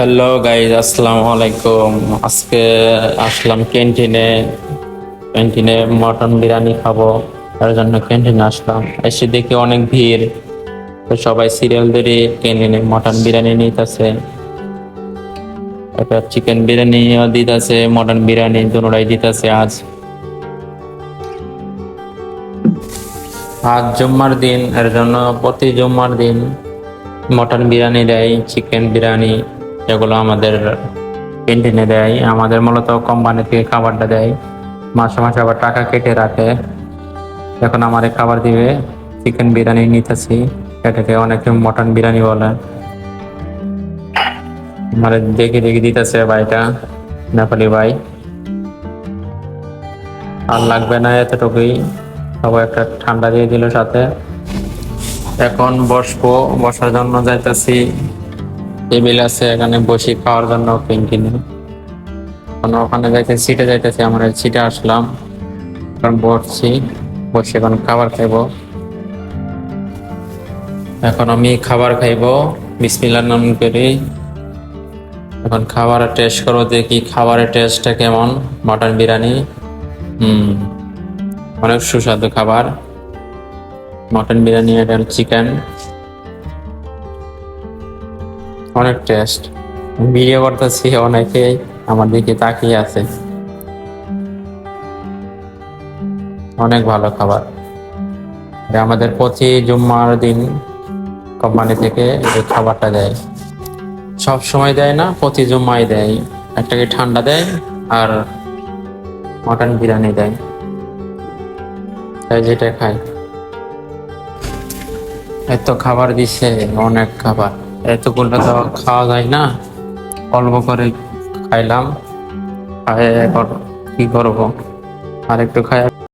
Hello guys আসসালামু আলাইকুম। আজকে আসলাম ক্যান্টিনে ক্যান্টিনে মটন বিরিয়ানি খাব, তার জন্য ক্যান্টিনে আসলাম। এসে দেখি অনেক ভিড়। তো সবাই সিরিয়াল ধরে ক্যান্টিনে মটন বিরিয়ানি নিতেছে। একটা চিকেন বিরিয়ানিও দিতেছে মটন বিরিয়ানি দুটোটাই দিতেছে আজ। আজ জুম্মার দিন, এর জন্য প্রতি জুম্মার দিন মটন বিরিয়ানি দেয় চিকেন বিরিয়ানি। এগুলো আমাদের ক্যান্টিনে দেয়, আমাদের মূলত কোম্পানি থেকে খাবারটা দেয়। মাসে মাসে আবার টাকা কেটে রাখে। এখন আমার খাবার দিবে চিকেন বিরিয়ানি নিতেছি। এটাকে অনেকে মটন বিরিয়ানি বলে। মানে দেখে দেখে দিতেছে ভাইটা নেপালি ভাই। আর লাগবে না এতটুকুই। সবাই একটা ঠান্ডা দিয়ে দিল সাথে। এখন বসবো, বসার জন্য যাইতেছি। টেবিল আছে, এখানে বসে খাওয়ার জন্য ক্যান্টিনে এখন ওখানে যাইতে সিটে যাইতেছি, আমরা সিটে আসলাম। এখন বসছি, বসে এখন খাবার খাইবো। এখন আমি খাবার খাইবো, বিসমিল্লার নাম করে। এখন খাবার টেস্ট করব, দেখি খাবারের টেস্টটা কেমন মটন বিরিয়ানি। হুম, অনেক সুস্বাদু খাবার। মটন বিরিয়ানি, এটা চিকেন অনেক টেস্ট ভিডিও করতেছি অনেকে আমার দিকে তাকিয়ে আছে। অনেক ভালো খাবার। আমাদের প্রতি জুম্মার দিন কোম্পানি থেকে খাবারটা দেয়। সব সময় দেয় না, প্রতি জুম্মায় দেয়। একটাকে ঠান্ডা দেয় আর মটন বিরিয়ানি দেয়। তাই যেটা খাই। এত খাবার দিছে, অনেক খাবার। এতগুলো তো খাওয়া যায় না। অল্প করে খাইলাম। খাই এখন কি করব? আর একটু খাই